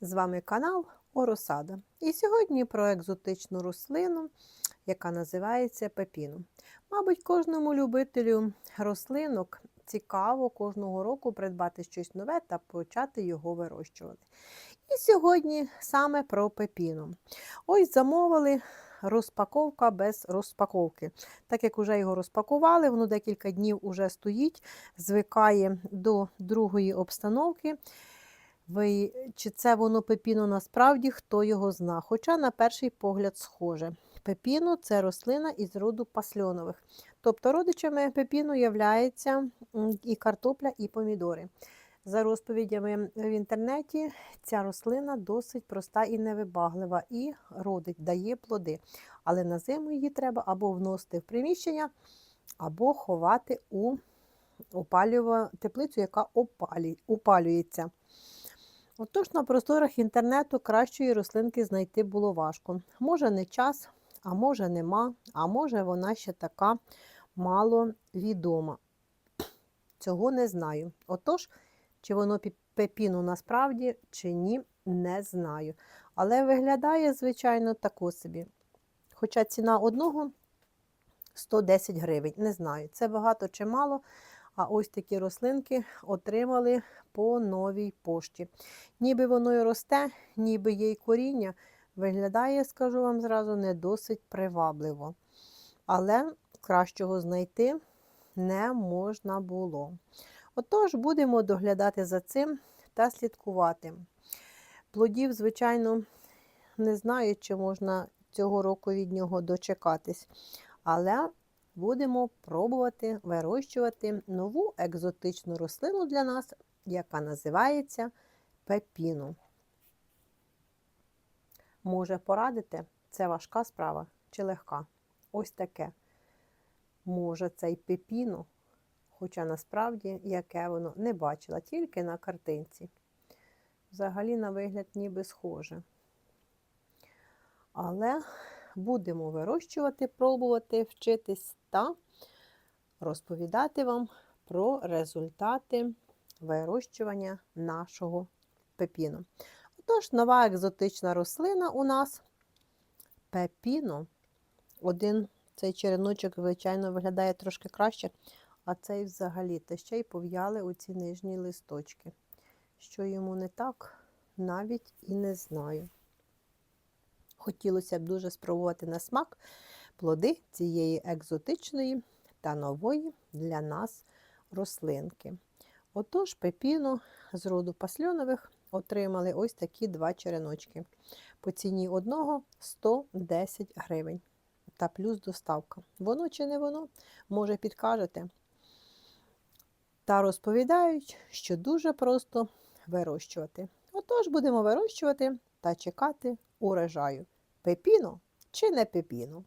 З вами канал Оросада. І сьогодні про екзотичну рослину, яка називається пепіно. Мабуть, кожному любителю рослинок цікаво кожного року придбати щось нове та почати його вирощувати. І сьогодні саме про пепіно. Ось замовили розпаковка без розпаковки. Так як вже його розпакували, воно декілька днів уже стоїть, звикає до другої обстановки. Ви, Чи це воно пепіно насправді, хто його зна. Хоча, на перший погляд, схоже. Пепіно це рослина із роду пасльонових. Тобто родичами пепіну являються і картопля, і помідори. За розповідями в інтернеті, ця рослина досить проста і невибаглива, і родить, дає плоди. Але на зиму її треба або вносити в приміщення, або ховати у теплицю, яка опалюється. Отож, на просторах інтернету кращої рослинки знайти було важко. Може, не час, а може нема, а може вона ще така мало відома. Цього не знаю. Отож, чи воно пепіну насправді, чи ні, не знаю. Але виглядає, звичайно, тако собі. Хоча ціна одного 110 гривень. Не знаю, це багато чи мало. А ось такі рослинки отримали по новій пошті. Ніби воно й росте, ніби є й коріння. Виглядає, скажу вам зразу, не досить привабливо. Але кращого знайти не можна було. Отож, будемо доглядати за цим та слідкувати. Плодів, звичайно, не знаю, чи можна цього року від нього дочекатись. Але будемо пробувати вирощувати нову екзотичну рослину для нас, яка називається пепіно. Може порадити, це важка справа чи легка? Ось таке. Може, цей пепіно, хоча насправді яке воно не бачила, тільки на картинці. Взагалі, на вигляд, ніби схоже. Але будемо вирощувати, пробувати вчитись та розповідати вам про результати вирощування нашого пепіно. Отож, нова екзотична рослина у нас пепіно. Один цей череночок, звичайно, виглядає трошки краще, а цей взагалі та ще й пов'яли оці нижні листочки. Що йому не так, навіть і не знаю. Хотілося б дуже спробувати на смак плоди цієї екзотичної та нової для нас рослинки. Отож, пепіно з роду пасльонових отримали ось такі два череночки. По ціні одного 110 гривень. Та плюс доставка. Воно чи не воно, може підкажете. Та розповідають, що дуже просто вирощувати. Отож, будемо вирощувати та чекати урожаю. Пепіно чи не пепіно?